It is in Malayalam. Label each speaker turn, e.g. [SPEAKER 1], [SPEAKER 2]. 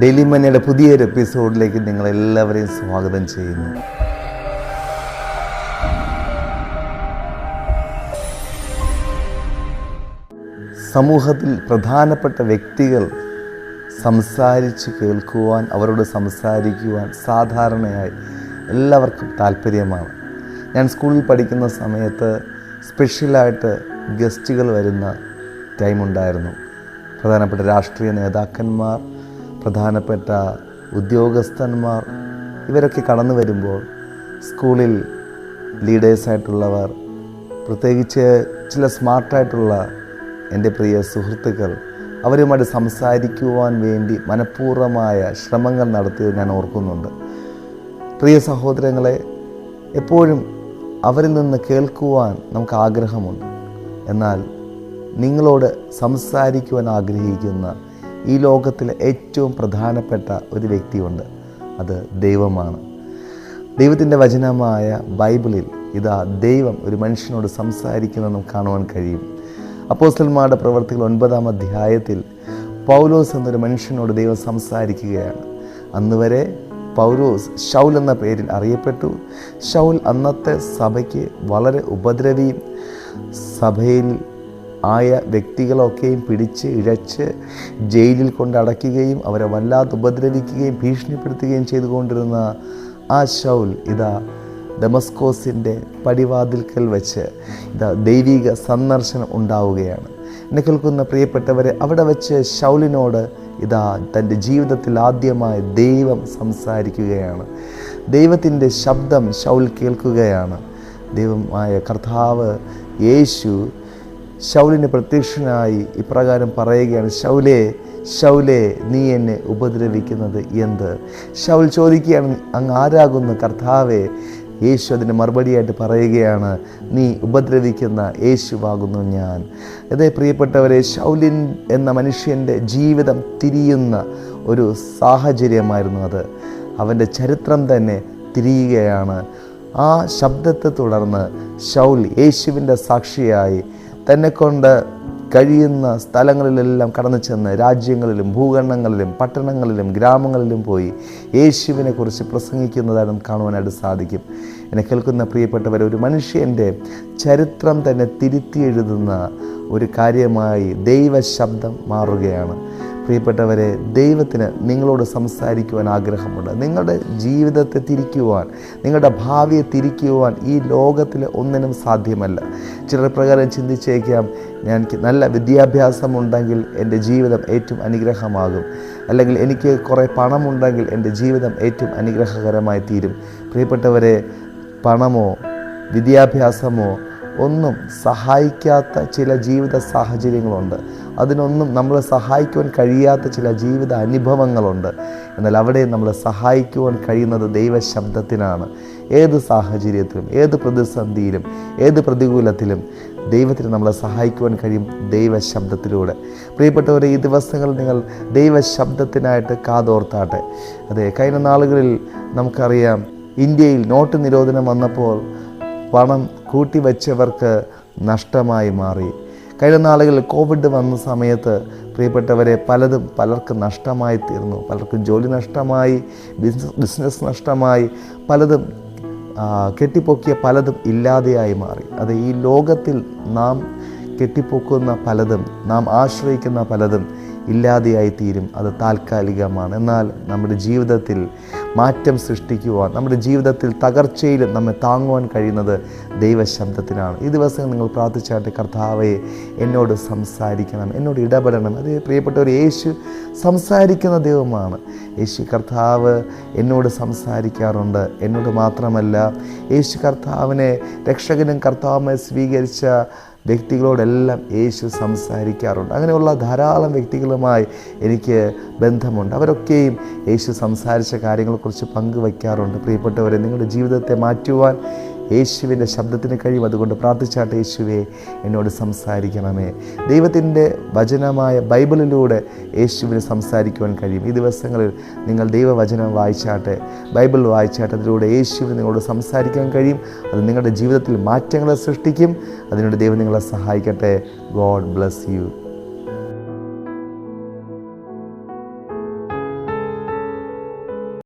[SPEAKER 1] ഡെയിലി മനയുടെ പുതിയൊരു എപ്പിസോഡിലേക്ക് നിങ്ങളെല്ലാവരെയും സ്വാഗതം ചെയ്യുന്നു. സമൂഹത്തിൽ പ്രധാനപ്പെട്ട വ്യക്തികൾ സംസാരിച്ച് കേൾക്കുവാൻ അവരോട് സംസാരിക്കുവാൻ സാധാരണയായി എല്ലാവർക്കും താല്പര്യമാണ് ഞാൻ സ്കൂളിൽ പഠിക്കുന്ന സമയത്ത് സ്പെഷ്യലായിട്ട് ഗസ്റ്റുകൾ വരുന്ന ടൈമുണ്ടായിരുന്നു. പ്രധാനപ്പെട്ട രാഷ്ട്രീയ നേതാക്കന്മാർ പ്രധാനപ്പെട്ട ഉദ്യോഗസ്ഥന്മാർ ഇവരൊക്കെ കടന്നു വരുമ്പോൾ സ്കൂളിൽ ലീഡേഴ്സായിട്ടുള്ളവർ പ്രത്യേകിച്ച് ചില സ്മാർട്ടായിട്ടുള്ള എന്റെ പ്രിയ സുഹൃത്തുക്കൾ അവരുമായിട്ട് സംസാരിക്കുവാൻ വേണ്ടി മനഃപൂർവമായ ശ്രമങ്ങൾ നടത്തിയത് ഞാൻ ഓർക്കുന്നുണ്ട്. പ്രിയ സഹോദരങ്ങളെ എപ്പോഴും അവരിൽ നിന്ന് കേൾക്കുവാൻ നമുക്ക് ആഗ്രഹമുണ്ട്. എന്നാൽ നിങ്ങളോട് സംസാരിക്കുവാൻ ആഗ്രഹിക്കുന്ന ഈ ലോകത്തിലെ ഏറ്റവും പ്രധാനപ്പെട്ട ഒരു വ്യക്തിയുണ്ട്. അത് ദൈവമാണ്. ദൈവത്തിന്റെ വചനമായ ബൈബിളിൽ ഇതാ ദൈവം ഒരു മനുഷ്യനോട് സംസാരിക്കുന്നത് നമുക്ക് കാണുവാൻ കഴിയും. അപ്പോസ്റ്റൽമാരുടെ പ്രവർത്തികൾ ഒൻപതാം അധ്യായത്തിൽ പൗലോസ് എന്നൊരു മനുഷ്യനോട് ദൈവം സംസാരിക്കുകയാണ്. അന്ന് വരെ പൗലോസ് ഷൗൽ എന്ന പേരിൽ അറിയപ്പെട്ടു. ഷൗൽ അന്നത്തെ സഭയ്ക്ക് വളരെ ഉപദ്രവിയും സഭയിൽ ആയ വ്യക്തികളൊക്കെയും പിടിച്ച് ഇഴച്ച് ജയിലിൽ കൊണ്ടടയ്ക്കുകയും അവരെ വല്ലാതെ ഉപദ്രവിക്കുകയും ഭീഷണിപ്പെടുത്തുകയും ചെയ്തുകൊണ്ടിരുന്ന ആ ശൗൽ ഇതാ ഡെമസ്കോസിന്റെ പടിവാതിൽക്കൽ വെച്ച് ഇതാ ദൈവിക സന്ദർശനം ഉണ്ടാവുകയാണ്. എന്നെ കേൾക്കുന്ന പ്രിയപ്പെട്ടവരെ അവിടെ വെച്ച് ശൗലിനോട് ഇതാ തന്റെ ജീവിതത്തിൽ ആദ്യമായി ദൈവം സംസാരിക്കുകയാണ്. ദൈവത്തിന്റെ ശബ്ദം ശൗൽ കേൾക്കുകയാണ്. ദൈവമായ കർത്താവ് യേശു ശൗലിന് പ്രത്യക്ഷനായി ഇപ്രകാരം പറയുകയാണ് ശൗലേ ശൗലേ നീ എന്നെ ഉപദ്രവിക്കുന്നത് എന്ത്? ശൗൽ ചോദിക്കുകയാണ് അങ്ങ് ആരാകുന്നു കർത്താവേ? യേശു അതിന് മറുപടിയായിട്ട് പറയുകയാണ് നീ ഉപദ്രവിക്കുന്ന യേശുവാകുന്നു ഞാൻ. അതേ പ്രിയപ്പെട്ടവരെ ശൗലിൻ എന്ന മനുഷ്യന്റെ ജീവിതം തിരിയുന്ന ഒരു സാഹചര്യമായിരുന്നു അത്. അവന്റെ ചരിത്രം തന്നെ തിരിയുകയാണ്. ആ ശബ്ദത്തെ തുടർന്ന് ശൗൽ യേശുവിന്റെ സാക്ഷിയായി തന്നെ കൊണ്ട് കഴിയുന്ന സ്ഥലങ്ങളിലെല്ലാം കടന്നു ചെന്ന് രാജ്യങ്ങളിലും ഭൂഖണ്ഡങ്ങളിലും പട്ടണങ്ങളിലും ഗ്രാമങ്ങളിലും പോയി യേശുവിനെ കുറിച്ച് കാണുവാനായിട്ട് സാധിക്കും. എന്നെ കേൾക്കുന്ന പ്രിയപ്പെട്ടവർ ഒരു മനുഷ്യന്റെ ചരിത്രം തന്നെ തിരുത്തി എഴുതുന്ന ഒരു കാര്യമായി ദൈവശബ്ദം മാറുകയാണ്. പ്രിയപ്പെട്ടവരെ ദൈവത്തിന് നിങ്ങളോട് സംസാരിക്കുവാൻ ആഗ്രഹമുണ്ട്. നിങ്ങളുടെ ജീവിതത്തെ തിരിക്കുവാൻ നിങ്ങളുടെ ഭാവിയെ തിരിക്കുവാൻ ഈ ലോകത്തിൽ ഒന്നിനും സാധ്യമല്ല. ചിലർ പ്രകാരം ചിന്തിച്ചേക്കാം ഞാൻ നല്ല വിദ്യാഭ്യാസമുണ്ടെങ്കിൽ എന്റെ ജീവിതം ഏറ്റവും അനുഗ്രഹമാകും. അല്ലെങ്കിൽ എനിക്ക് കുറേ പണമുണ്ടെങ്കിൽ എന്റെ ജീവിതം ഏറ്റവും അനുഗ്രഹകരമായി തീരും. പ്രിയപ്പെട്ടവരെ പണമോ വിദ്യാഭ്യാസമോ ഒന്നും സഹായിക്കാത്ത ചില ജീവിത സാഹചര്യങ്ങളുണ്ട്. അതിനൊന്നും നമ്മളെ സഹായിക്കുവാൻ കഴിയാത്ത ചില ജീവിത അനുഭവങ്ങളുണ്ട്. എന്നാൽ അവിടെ നമ്മളെ സഹായിക്കുവാൻ കഴിയുന്നത് ദൈവശബ്ദത്തിനാണ്. ഏത് സാഹചര്യത്തിലും ഏത് പ്രതിസന്ധിയിലും ഏത് പ്രതികൂലത്തിലും ദൈവത്തിന് നമ്മളെ സഹായിക്കുവാൻ കഴിയും ദൈവശബ്ദത്തിലൂടെ. പ്രിയപ്പെട്ടവരെ ഈ ദിവസങ്ങൾ നിങ്ങൾ ദൈവശബ്ദത്തിനായിട്ട് കാതോർത്താട്ടെ. അതെ കഴിഞ്ഞ നാളുകളിൽ നമുക്കറിയാം ഇന്ത്യയിൽ നോട്ട് നിരോധനം വന്നപ്പോൾ പണം കൂട്ടിവെച്ചവർക്ക് നഷ്ടമായി മാറി. കഴിഞ്ഞ നാളുകളിൽ കോവിഡ് വന്ന സമയത്ത് പ്രിയപ്പെട്ടവരെ പലതും പലർക്കും നഷ്ടമായി തീർന്നു. പലർക്കും ജോലി നഷ്ടമായി ബിസിനസ് ബിസിനസ് നഷ്ടമായി പലതും കെട്ടിപ്പൊക്കിയ പലതും ഇല്ലാതെയായി മാറി. അത് ഈ ലോകത്തിൽ നാം കെട്ടിപ്പൊക്കുന്ന പലതും നാം ആശ്രയിക്കുന്ന പലതും ഇല്ലാതെയായി തീരും. അത് താൽക്കാലികമാണ്. എന്നാൽ നമ്മുടെ ജീവിതത്തിൽ മാറ്റം സൃഷ്ടിക്കുവാൻ നമ്മുടെ ജീവിതത്തിൽ തകർച്ചയിലും നമ്മെ താങ്ങുവാൻ കഴിയുന്നത് ദൈവശബ്ദത്തിനാണ്. ഈ ദിവസം നിങ്ങൾ പ്രാർത്ഥിച്ചാട്ട് കർത്താവെ എന്നോട് സംസാരിക്കണം എന്നോട് ഇടപെടണം. അത് ഒരു യേശു സംസാരിക്കുന്ന ദൈവമാണ്. യേശു കർത്താവ് എന്നോട് സംസാരിക്കാറുണ്ട്. എന്നോട് മാത്രമല്ല യേശു കർത്താവിനെ രക്ഷകനും കർത്താവുമായി സ്വീകരിച്ച വ്യക്തികളോടെല്ലാം യേശു സംസാരിക്കാറുണ്ട്. അങ്ങനെയുള്ള ധാരാളം വ്യക്തികളുമായി എനിക്ക് ബന്ധമുണ്ട്. അവരൊക്കെയും യേശു സംസാരിച്ച കാര്യങ്ങളെക്കുറിച്ച് പങ്കുവയ്ക്കാറുണ്ട്. പ്രിയപ്പെട്ടവരെ നിങ്ങളുടെ ജീവിതത്തെ മാറ്റുവാൻ യേശുവിന്റെ ശബ്ദത്തിന് കഴിയും. അതുകൊണ്ട് പ്രാർത്ഥിച്ചാട്ട് യേശുവെ എന്നോട് സംസാരിക്കണമേ. ദൈവത്തിന്റെ വചനമായ ബൈബിളിലൂടെ യേശുവിന് സംസാരിക്കുവാൻ കഴിയും. ഈ ദിവസങ്ങളിൽ നിങ്ങൾ ദൈവവചനം വായിച്ചാട്ടെ ബൈബിൾ വായിച്ചാട്ടെ അതിലൂടെ യേശുവിന് നിങ്ങളോട് സംസാരിക്കാൻ കഴിയും. അത് നിങ്ങളുടെ ജീവിതത്തിൽ മാറ്റങ്ങളെ സൃഷ്ടിക്കും. അതിനോട് ദൈവം നിങ്ങളെ സഹായിക്കട്ടെ. God bless you.